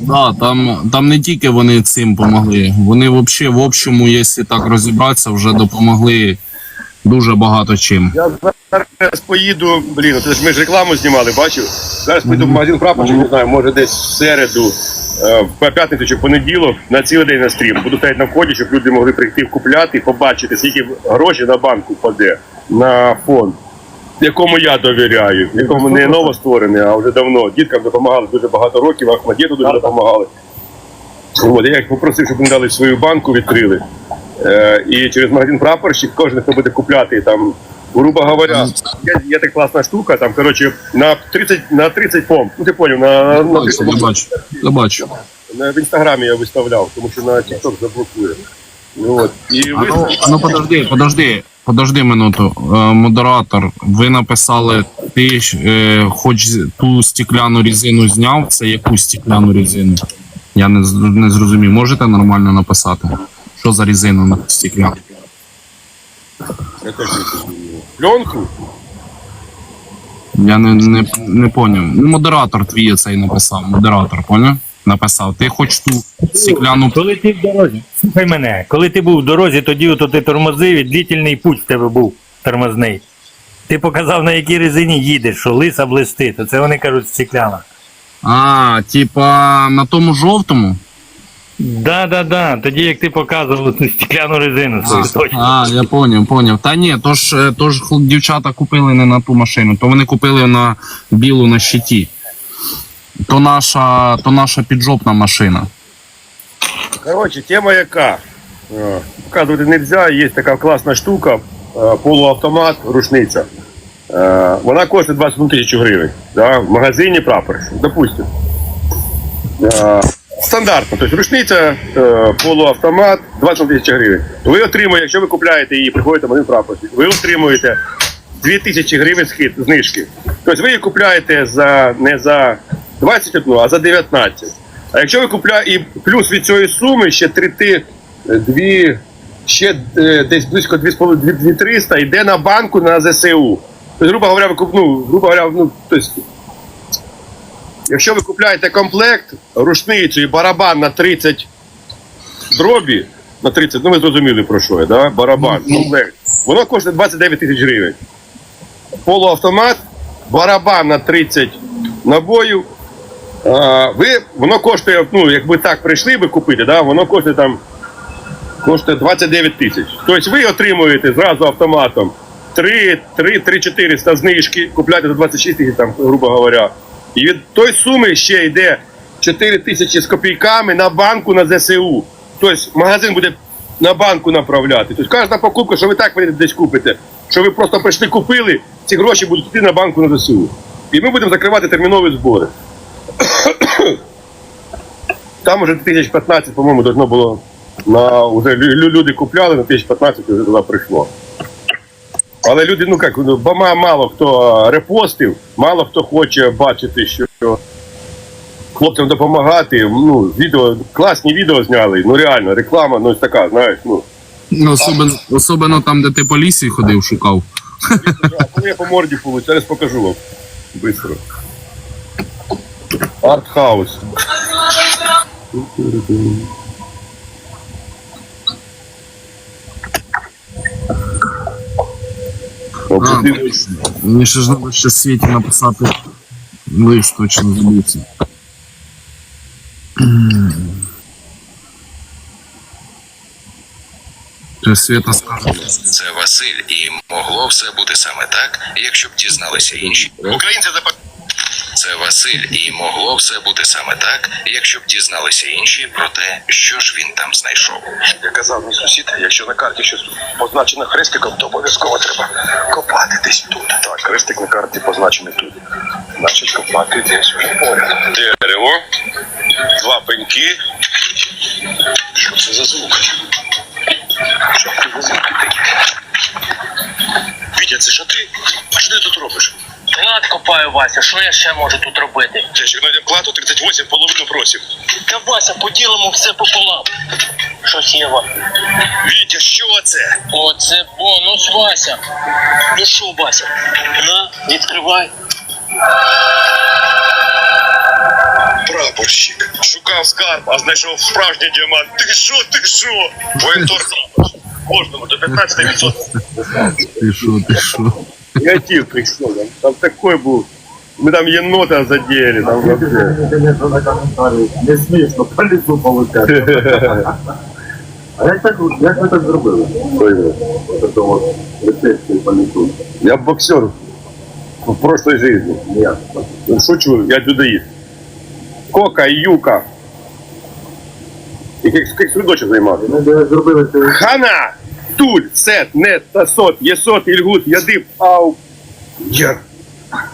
Да, там, там не тільки вони цим допомогли. Вони взагалі, в общому, якщо так розібратися, вже допомогли дуже багато чим. Я зараз поїду, блін, це ж ми ж рекламу знімали, бачив? Зараз поїду в магазин прапорщик, не знаю, може десь в середу, е, в п'ятницю чи понеділок на цілий день на стрім. Буду стояти на вході, щоб люди могли прийти купляти і побачити, скільки грошей на банку паде на фонд, якому я довіряю, якому не новостворений, а вже давно. Діткам допомагали дуже багато років, Ахмадєту дуже допомагали. От, я їх попросив, щоб вони дали свою банку, відкрили. Е, і через магазин прапорщик кожен, хто буде купляти там, грубо говоря, є, є така класна штука, там, коротше, на 30, на 30 помп, ну ти поняв, на, на, на 30 Я бачу, я бачу. в інстаграмі я виставляв, тому що на TikTok заблокує. Ну, от. І А ну, а ну подожди, подожди, подожди минуту. Е, модератор, ви написали, ти ж, е, хоч ту стекляну резину зняв, це яку стекляну резину? Я не, з- не зрозумів. Можете нормально написати? Що за резина на теж пленку, Я не, не, не поняв. Ну, модератор твій цей написав. Модератор, поняв? Написав. Ти хоч ту стекляну Коли ти в дорозі, слухай мене, коли ти був в дорозі, тоді ото ти тормозив і длительний путь в тебе був тормозний. Ти показав, на якій резині їдеш, що лиса блистить, то це вони кажуть стекляна. А, типа на тому жовтому? Да, да, да. Тоді як ти показував цю стекляну резину, точно. А, я поняв, поняв. Та ні, то ж, е, то ж дівчата купили не на ту машину, то вони купили на білу на щиті. То наша, то наша піджопна машина. Коротше, тема яка? Е, Показувати не можна, є така класна штука, е, полуавтомат, рушниця. Е, Вона коштує 21 тисячу гривень. Да? В магазині прапорщик, допустим. Е, Стандартно, тобто рушниця, полуавтомат, 20 тисяч гривень. Ви отримуєте, якщо ви купляєте її, приходите в магазин прапорщик, ви отримуєте 2 тисячі гривень знижки. Тобто ви її купляєте за, не за 21, а за 19. А якщо ви купляєте, і плюс від цієї суми ще 3 ти, дві, ще е, десь близько 2,5-300 йде на банку на ЗСУ. Тобто, грубо говоря, ви куп- ну, грубо говоря, ну, тобто, якщо ви купляєте комплект, рушницю і барабан на 30 дробі, на 30, ну ви зрозуміли про що я, да? барабан, комплект, воно коштує 29 тисяч гривень. Полуавтомат, барабан на 30 набоїв. Ви, воно коштує, ну, якби так прийшли би купити, да, воно коштує там коштує 29 тисяч. Тобто ви отримуєте зразу автоматом 3, 3, 3 400 знижки, купляєте за 26 тисяч, там, грубо говоря. І від тої суми ще йде 4 тисячі з копійками на банку на ЗСУ. Тобто магазин буде на банку направляти. Тобто кожна покупка, що ви так десь купите, що ви просто прийшли купили, ці гроші будуть йти на банку на ЗСУ. І ми будемо закривати термінові збори. Там уже 2015, по-моєму, должно було на лю- люди купляли, на 2015 вже туди прийшло. Але люди, ну як, ну, мало хто репостив, мало хто хоче бачити, що хлопцям допомагати. Ну, відео, класні відео зняли, ну реально, реклама, ну така, знаєш, ну. Ну, особливо, особливо там, де ти по лісі ходив, шукав. Коли я по морді получу, зараз покажу вам. Быстро. Артхаус. Мені ще ж треба ще світі написати лист точно збився. Це Свята скаже. Це Василь, і могло все бути саме так, якщо б дізналися інші. Українці запа... Це Василь, і могло все бути саме так, якщо б дізналися інші про те, що ж він там знайшов. Я казав мій сусід, якщо на карті щось позначено хрестиком, то обов'язково треба копати десь тут. Так, хрестик на карті позначений тут. Значить, копати десь вже поряд. Дерево, два пеньки. Що це за звук? Що це за звуки такі? Вітя, це що ти? А що ти тут робиш? Клад копаю, Вася, що я ще можу тут робити? Джесік, знайдемо плату 38, половину просів. Та Вася, поділимо все пополам. Щось є, Вітя, що це? О, це бонус, Вася. Ну що, Вася? На, відкривай. Прапор шукав скарб, а знайшов справжній діамант. Ти що, ти що? Воєнтор кожному до 15%. Ти що, ти що? Негатив прийшов. Там, там такой був. Ми там єнота задіяли, там вообще. Не смішно, по лісу полетять. А як так, як ви так зробили? Це от рецепції по лісу. Я боксер в прошлой жизни. Ніяк. Ну, Шучу, я людоїд. Кока і юка. І як, як судочок займався. Ми де зробили це Хана! Туль, сет, нет, тасот, єсот, ільгут, ядив, ау. Я.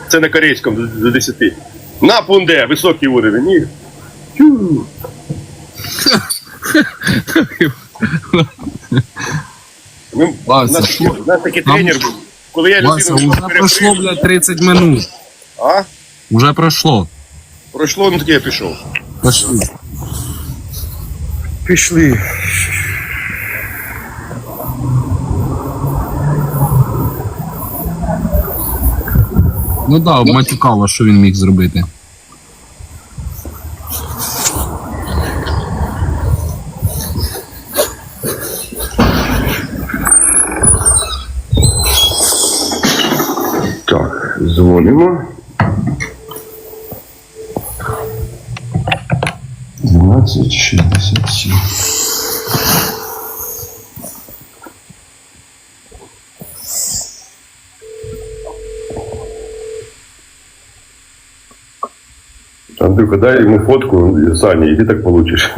Це на корейському до, до 10. На пунде, високий уровень. Ні. Тю. Ми, у, Вася, нас, що? у нас такий тренер був. Коли я Вася, людину вже пройшло, блядь, 30 минут. А? Уже пройшло. Пройшло, ну таке я пішов. Пошли. Пішли. Ну да, матюкало, що він міг зробити. Так, дзвонимо. 1267. Андрюха, дай ему фотку Сани, и ты так получишь.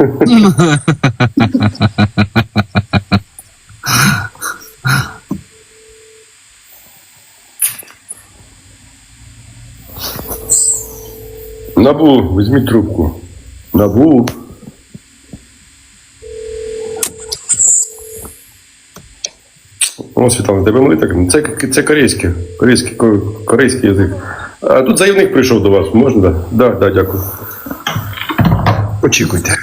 Набу, возьми трубку. Набу. О, Світлана, тебе мали так? Це, це корейське, корейський, ко- корейський язик. А тут заявник прийшов до вас, можна? Да, да, да дякую. Очікуйте.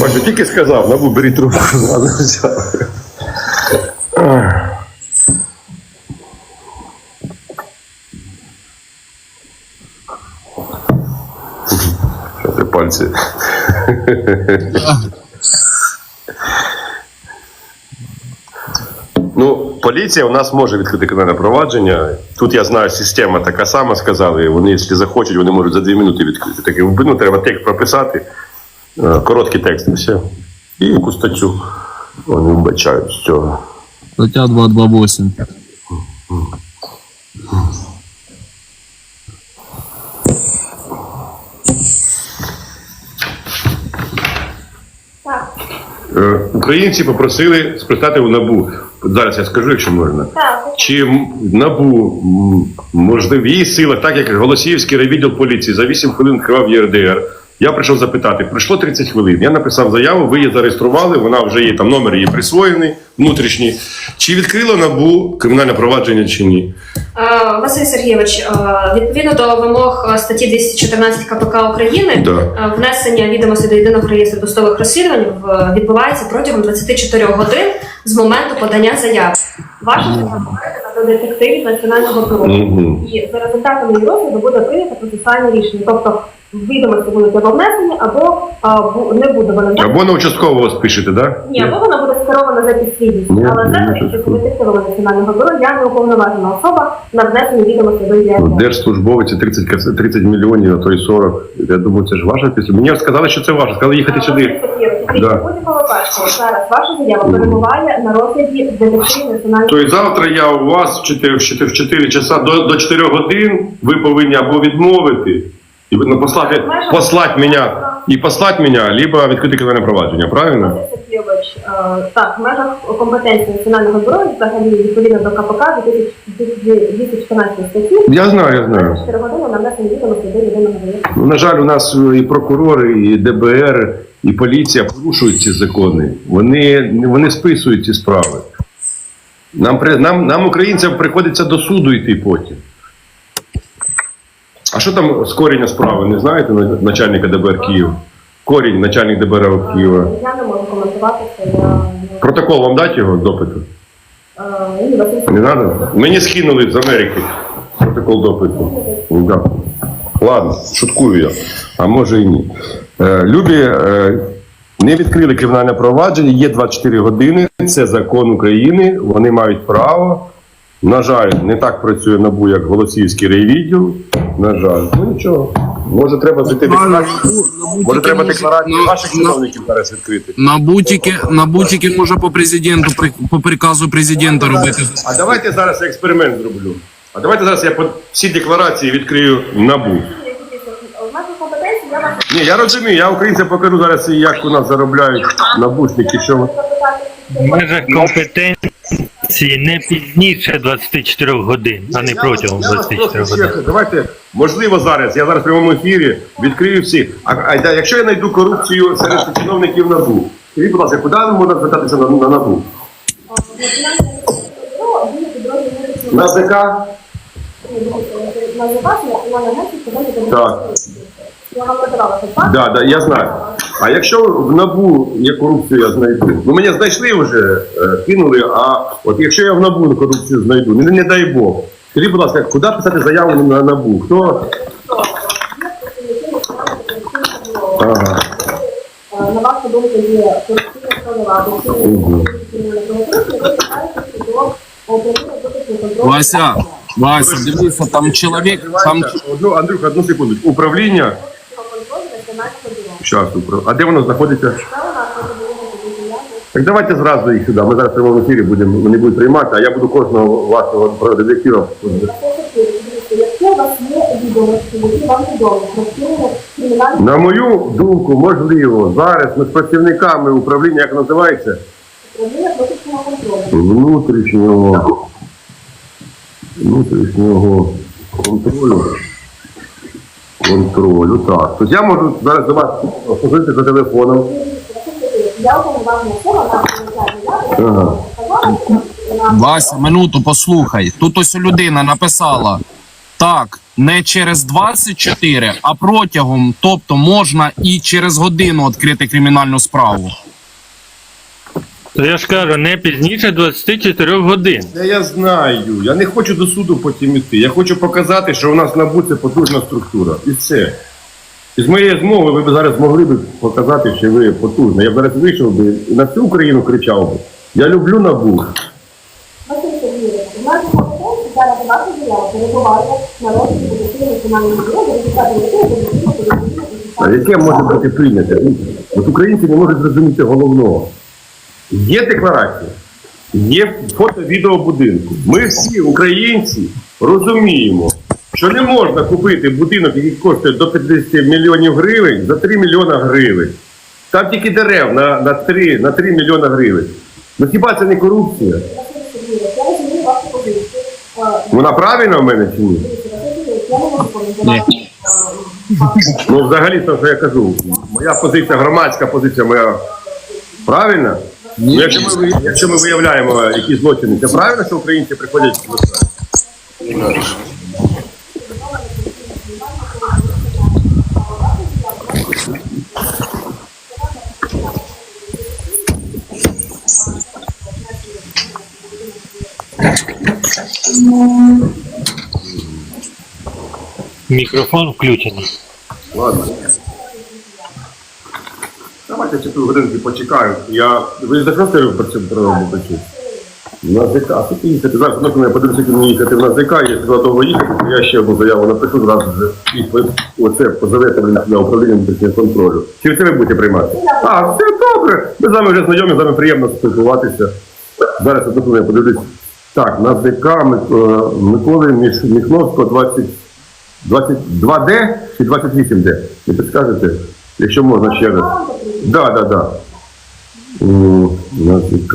Бачу, тільки сказав, набу, бери трубку. Ладно, взяв. Що ти пальці? Ну, поліція у нас може відкрити кримінальне провадження. Тут я знаю, система така сама сказали. Вони, якщо захочуть, вони можуть за дві минути відкрити. Таке ну, треба текст прописати, е, короткий текст і все. І яку статтю вони вбачають з цього. Стаття 228. Українці попросили спитати у НАБУ. Зараз я скажу, якщо можна. Чи НАБУ можливо в її силах, так як Голосіївський райвідділ поліції за 8 хвилин кривав ЄРДР. Я прийшов запитати, пройшло 30 хвилин. Я написав заяву, ви її зареєстрували, вона вже є там номер її присвоєний, внутрішній. Чи відкрило НАБУ кримінальне провадження чи ні? Е, Василь Сергійович, е, відповідно до вимог статті 214 КПК України, Да. е, внесення відомостей до єдиного реєстру досудових розслідувань відбувається протягом 24 годин з моменту подання заяви. Ваша заява до детективів національного. Мгм. І за результатами розгляду буде прийнято процесуальне рішення. Тобто відомості будуть або внесені, або а, бу- не буде вона Або на участкового спишете, так? Да? ні, або вона буде скерована за підслідність. Але зараз, ні, якщо ні. детективами національного бюро, я не уповноважена особа на внесення відомостей до ЄРДР. Ну, Держслужбовець 30, кас- 30 мільйонів, а то й 40. Я думаю, це ж ваша після. Мені сказали, що це ваше. Сказали їхати сюди. Да. Будь-якого випадку зараз ваша заява перебуває на розгляді детективів національного Тобто завтра я у вас в 4, в 4, в 4 часа до, до 4 годин ви повинні або відмовити, і ну, послати, послати мене, і послати мене, либо відкрити кримінальне провадження, правильно? Сергійович, е, так, в межах компетенції національного бюро, взагалі відповідно до КПК 2014 статті, Я знаю, я знаю. 4 години на внесення відомостей до єдиного реєстру. Ну, на жаль, у нас і прокурори, і ДБР, і поліція порушують ці закони. Вони, вони списують ці справи. Нам, нам, нам, українцям, приходиться до суду йти потім. А що там з коріння справи? Не знаєте начальника ДБР Києва? Корінь, начальник ДБР Києва. Я не можу коментувати це. Я Протокол вам дати його допиту? Е, Не треба? Мені скинули з Америки протокол допиту. Да. Ладно, шуткую я. А може і ні. Е, Любі е, не відкрили кримінальне провадження, є 24 години, це закон України, вони мають право. На жаль, не так працює НАБУ, як Голосіївський райвідділ. На жаль, ну нічого. Може, треба зайти декларацію. Може, треба декларацію на- ваших на- чиновників зараз відкрити. На бутіки, на бутіки може по президенту, при- по приказу президента робити. А давайте зараз я експеримент зроблю. А давайте зараз я по всі декларації відкрию НАБУ. У нас компетенції, я вас Ні, я розумію, я українцям покажу зараз, як у нас заробляють набушники, що ви- В межах компетенції не пізніше 24 годин, а не протягом Я вас 24 просто годин. ще- Давайте, можливо, зараз. Я зараз в прямому ефірі відкрию всі. А, а да, якщо я знайду корупцію серед чиновників НАБУ, скажіть, будь ласка, куди можна звертатися на, на НАБУ? На ЗК? Так. Я вам надавала так? Да, да, я знаю. А якщо в НАБУ є корупцію, я знайду. Ну мене знайшли вже, е, кинули, а от якщо я в НАБУ корупцію знайду, не, не дай Бог. Скажіть, будь ласка, куди писати заяву на НАБУ? Хто? Ага. На вашу думку є корупційна складова, Вася, Вася, дивися, там чоловік, там Одну, Андрюха, одну секунду. Управління. Щас, А де воно знаходиться? Так давайте зразу їх сюди. Ми зараз в прямому ефірі будемо, вони будуть приймати, а я буду кожного вашого детектива. На мою думку, можливо, зараз ми з працівниками управління, як називається? управління внутрішнього контролю. Внутрішнього. Внутрішнього контролю. Контролю, так. Тобто я можу зараз до вас позвонити за телефоном. Ага. Вася, минуту, послухай. Тут ось людина написала так, не через 24, а протягом, тобто можна і через годину відкрити кримінальну справу. То я ж кажу, не пізніше 24 годин. Це я знаю. Я не хочу до суду потім іти. Я хочу показати, що у нас НАБУ це потужна структура. І все. І з моєї змови ви б зараз змогли б показати, що ви потужна. Я б зараз вийшов би і на всю Україну кричав би. Я люблю НАБУ. Василь Сергійович, у нас є компетенції зараз ваша заява перебуває на Податкової національної бюро, за якої буде А яке може бути прийняте? От українці не можуть зрозуміти головного. Є декларація, є фото відео будинку. Ми всі українці розуміємо, що не можна купити будинок, який коштує до 50 мільйонів гривень за 3 мільйона гривень. Там тільки дерев на, на, 3, на 3 мільйона гривень. Ну хіба це не корупція? Вона правильна в мене чи ні? Е, Ну, взагалі, то, що я кажу, моя позиція, громадська позиція моя правильна? Ну, якщо, ми, якщо ми виявляємо які злочини, це правильно, що українці приходять до нас? Мікрофон включений. Ладно. Давайте ще годинки почекаю. Я... Ви ж закрили про це про причину? На ЗК, тут їхати. Зараз одно мене подивлюся, як мені їхати на ЗК, якщо довго їхати, то я ще одну заяву напишу зразу вже. І оце позовете мене на управління внутрішнього контролю. Чи це ви будете приймати? А, все добре. Ми з вами вже знайомі, з вами приємно спілкуватися. Зараз хвилину я подивлюсь. Так, на ЗК е, Миколи Міш- Міхновського 20 22D чи 28D? Не підскажете? Якщо можна ще раз. Да, да, да. На ЗК.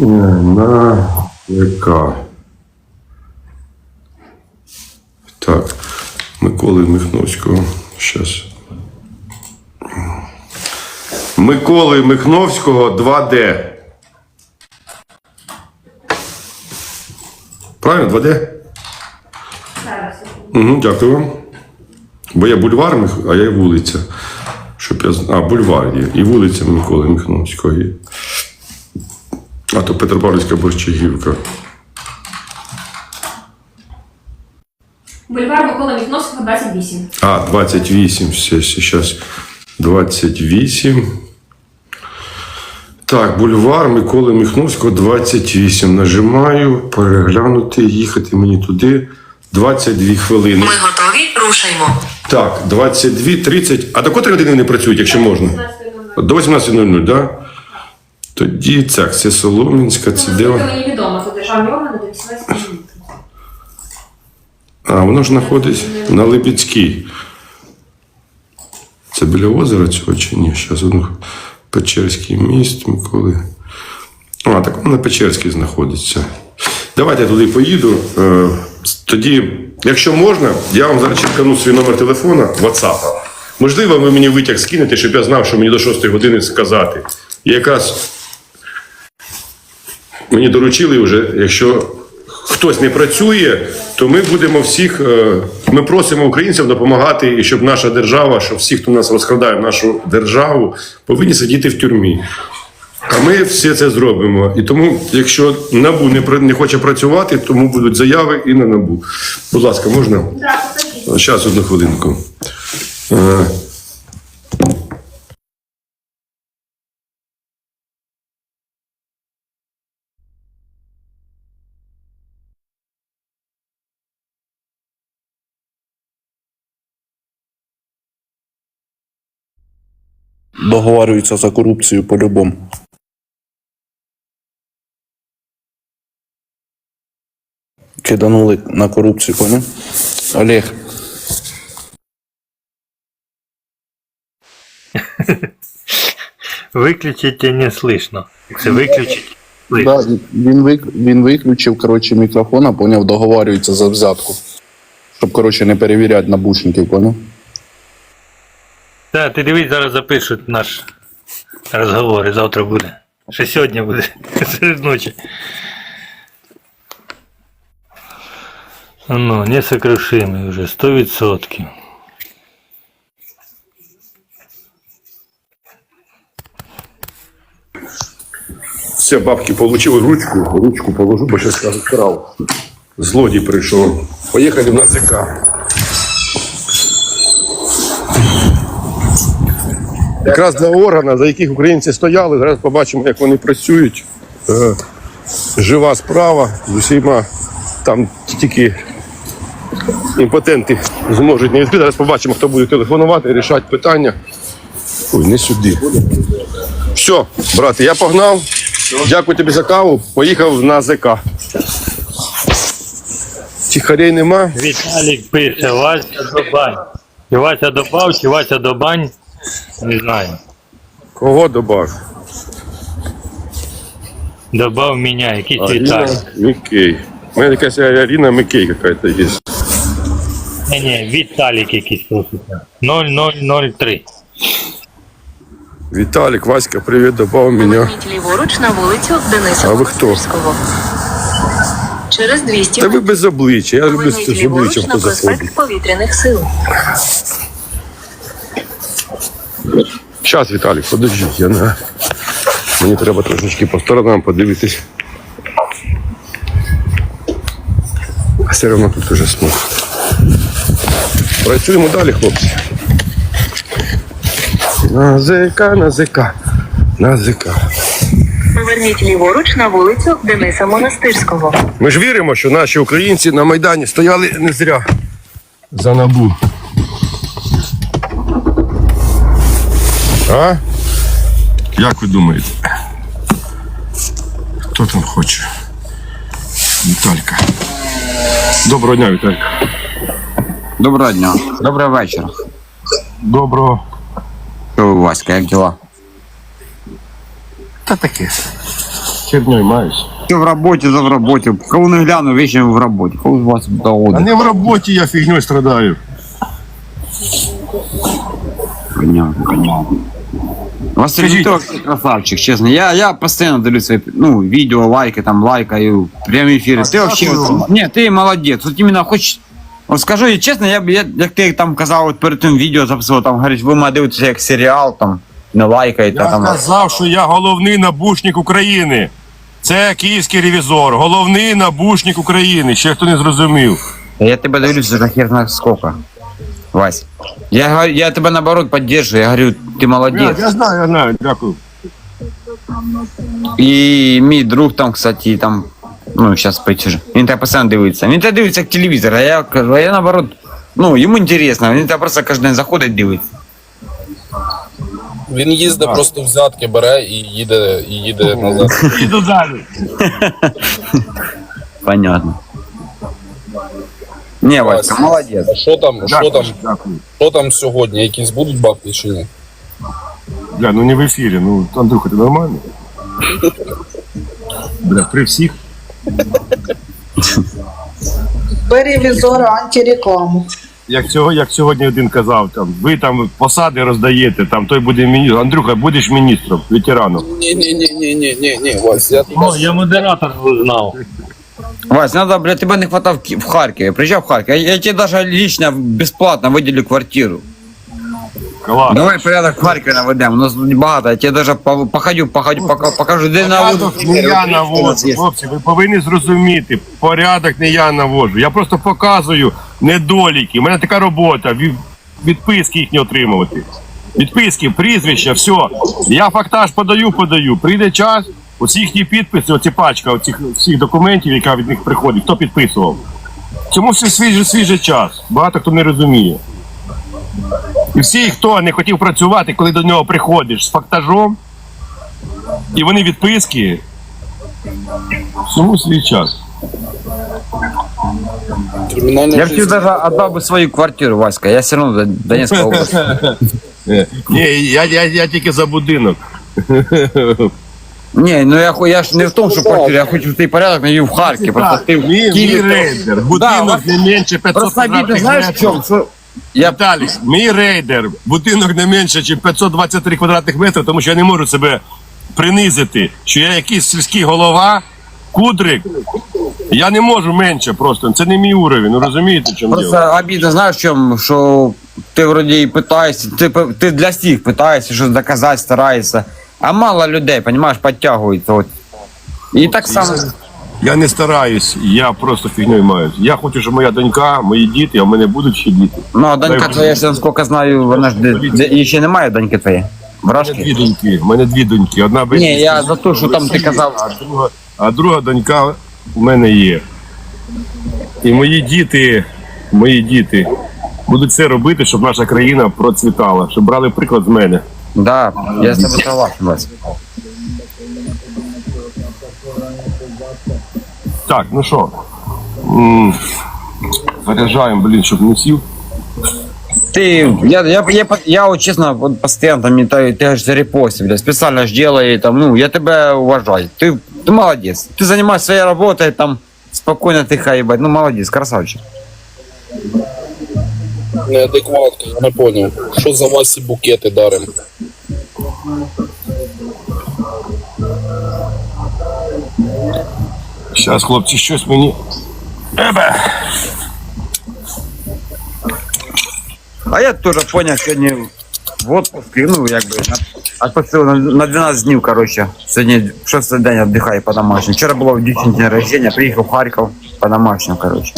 Е, На ЗК. Так, Миколи Михновського. Щас. Миколи Михновського 2D. Правильно, 2D? Угу, дякую вам. Бо є бульвар, а є вулиця. Щоб я... А, бульвар є. І вулиця Миколи Михновського є. А то Петропавлівська Борщагівка. Бульвар Микола Міхновського, 28. А, 28, все, сейчас. 28. Так, бульвар Миколи Міхновського, 28. Нажимаю, переглянути, їхати мені туди. 22 хвилини. Ми готові, рушаймо. Так, 22, 30. А до котрої години вони працюють, якщо можна? До 18.00, так? Да? Тоді так, це Соломінська, це де? Це вона? мені відомо, то державні органи до 18 минут. А, воно ж знаходиться на Липецькій. Це біля озера цього чи ні? Зараз одну Печерський міст, Миколи. А, так воно на Печерській знаходиться. Давайте я туди поїду. Тоді, якщо можна, я вам зараз чекану свій номер телефона WhatsApp. Можливо, ви мені витяг скинете, щоб я знав, що мені до 6 години сказати. І якраз мені доручили вже, якщо хтось не працює, то ми будемо всіх. е, Ми просимо українців допомагати, і щоб наша держава, щоб всі, хто нас розкрадає нашу державу, повинні сидіти в тюрмі. А ми все це зробимо. І тому, якщо набу не не хоче працювати, тому будуть заяви і на набу. Будь ласка, можна? Зараз одну хвилинку. Е, договарюються за корупцію по-любому. Киданули на корупцію, понял? Олег. Виключити не слышно. Це виключить. Да, він, вик, він виключив коротше, мікрофон, а поняв, договарюється за взятку. Щоб, коротше, не перевіряти набушників, поняв? Так, ти дивись, зараз запишуть наш розговор, і завтра буде. Ще сьогодні буде, серед ночі. Ну, несокрушимий вже, 100%. Все, бабки получили ручку, ручку положу, бо зараз скажуть крав. Злодій прийшов. Поїхали в НАЗК. Якраз для органів, за яких українці стояли, зараз побачимо, як вони працюють. Е, Жива справа з усіма там тільки імпотенти зможуть не відкрити. Зараз побачимо, хто буде телефонувати, рішати питання. Ой, не сюди. Все, брате, я погнав. Дякую тобі за каву. Поїхав на ЗК. Тихарей нема. Віталік пише, Вася Добань. Чи Вася добав, чи Вася Добань? Не знаю. Кого добав? Добав мене, якийсь Аріна Віталік. Микей. У мене якась Аріна Микей какая-то є. Ні, ні, Віталік якийсь просто. 0003. Віталік, Васька, привіт, добав мене. Поверніть ліворуч на вулицю Дениса А ви хто? Монастирського. Через 200 Та ви без обличчя. Я люблю Поверніть з обличчям, ліворуч на проспект повітряних сил. Щас, Віталік, подождіть, я на... Мені треба трошечки по сторонам подивитись. А все одно тут уже смог. Працюємо далі, хлопці. На ЗК, на ЗК, на ЗК. Поверніть ліворуч на вулицю Дениса Монастирського. Ми ж віримо, що наші українці на Майдані стояли не зря за набу. А? Як ви думаєте? Хто там хоче? Віталька. Доброго дня, Віталька. Доброго дня. Доброго вечора. Доброго. Що ви, Васька, як діла? Та таке. Херньою маюсь. Що в роботі, за в роботі. Кого не гляну, вічно в роботі. Кого з вас А доводить? не в роботі я фігньою страдаю. Понятно, понятно. Василь, Скажіть. красавчик, чесно. Я, я постійно дивлюсь свої ну, відео, лайки, там, лайкаю, прямі ефіри. Ти вообще, ні, ти молодець. От іменно хоч, от скажу і чесно, я, б- я, як ти там казав, от перед тим відео записував, там, говориш, ви мене дивитеся як серіал, там, не лайкаєте, Я там. сказав, що я головний набушник України. Це київський ревізор, головний набушник України. Ще хто не зрозумів. Я тебе дивлюсь уже хер на сколько. Вась. Я, я тебя наоборот поддерживаю. Я говорю, ты Я, молодец. я знаю, я знаю, дякую. І мій друг там, кстати, там, ну, сейчас почужу. Він так постійно дивиться. Він так дивиться як телевізор, а я кажу, а я наоборот, ну, йому інтересно, він так просто кожен день заходить, дивиться. Він їздить, просто взятки бере і їде, і їде назад. Іду далі. Понятно. Не, Васька, молодець. А що там, що Дякую, там, дякую. що там сьогодні? Якісь будуть бабки чи ні? Бля, ну не в ефірі, ну, Андрюха, ти нормально? Бля, при всіх. Бери візора антирекламу. Як, цього, як сьогодні один казав, там, ви там посади роздаєте, там той буде міністром. Андрюха, будеш міністром, ветераном. Ні, ні, ні, ні, ні, ні, ні, Вась, я О, я модератор знав. Вась, надо, блядь, тебе не хватав в Харкові. Приїжджав в Харків. Я, я тебе даже лично безплатно виділю квартиру. Клас. Давай порядок в Харкові наведемо. У нас тут багато. Я тебе даже по- походю, походю, пока- покажу, де на Порядок не я наводжу, хлопці, ви повинні зрозуміти, порядок не я наводжу. Я просто показую недоліки. У мене така робота, від- відписки їхні отримувати. Відписки, прізвища, все. Я фактаж подаю, подаю. Прийде час, оці їхні підписи, оці пачка оцих всіх документів, яка від них приходить, хто підписував. Цьому все свіжий, свіжий час. Багато хто не розуміє. І всі, хто не хотів працювати, коли до нього приходиш з фактажом, і вони відписки. Всьому свій час. Я б тебе даже отдав би свою квартиру, Васька. Я все одно до Донецька область. Е, Ні, я, я, я тільки за будинок. Ні, ну я, ху- я ж не в тому, що квартиру, я хочу цей порядок навів в Харкові. Просто ти в мій рейдер. Будинок не менше 500 Просто обідно, квадратних знаєш в метрів. чому? Що я Віталій, мій рейдер. Будинок не менше, ніж 523 квадратних метри, тому що я не можу себе принизити, що я якийсь сільський голова, кудрик. Я не можу менше просто. Це не мій уровень, ну розумієте, в чому діло? Просто обідно, знаєш в чому, що ти вроді і питаєшся, ти, ти для всіх питаєшся, щось доказати, стараєшся. А мало людей, розумієш, підтягується. От. І так само. Я не стараюсь, я просто фігньою маюсь. Я хочу, щоб моя донька, мої діти, а в мене будуть ще діти. Ну, а донька Дай твоя, я наскільки знаю, вона ж де, де, і ще немає доньки твоєї. У мене дві Вражки? доньки, у мене дві доньки. Одна без Ні, я за те, що там ти казав. а друга, а друга донька у мене є. І мої діти, мої діти будуть все робити, щоб наша країна процвітала, щоб брали приклад з мене. Да, я з тобою согласен, Вась. Так, ну що? М, Заряджаємо, блін, щоб не сів. Ты, я, я, я, по- я вот честно, вот постоянно там не ты, ты аж зарепостил, бля, специально ж делаю, там, ну, я тебя уважаю. Ты, ты молодец. Ты занимаешься своей работой, там, спокойно тихо, ебать. Ну, молодец, красавчик. неадекватка, я не поняв. Що за Васі букети дарим? Зараз, хлопці, щось мені. Ебе! А я тоже понял, сегодня в отпуске, ну, як би, на, на, на 12 днів, короче. Сьогодні шостий день отдыхаю по домашнему. Вчора було в дівчині день рождения, приїхав в Харків по домашнему, короче.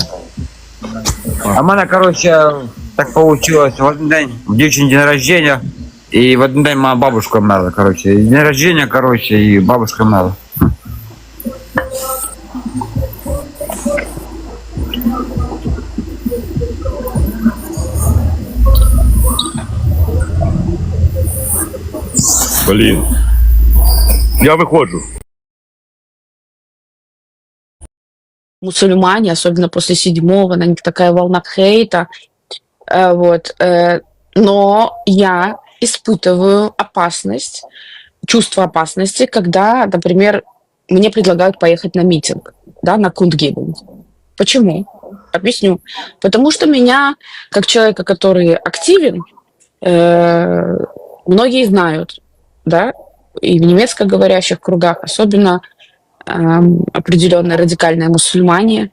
А в мене, короче, так получилось, в один день в дівчині день рождения, і в один день моя бабушка вмерла, короче. І день рождения, короче, і бабушка вмерла. Блін. Я виходжу. Мусульмане, особенно после седьмого, на них такая волна хейта. Э, вот. э, но я испытываю опасность, чувство опасности, когда, например, мне предлагают поехать на митинг, да, на Кундгебен. Почему? Объясню. Потому что меня, как человека, который активен, э, многие знают, да, и в немецкоговорящих кругах, особенно эм, определенные радикальные мусульмане,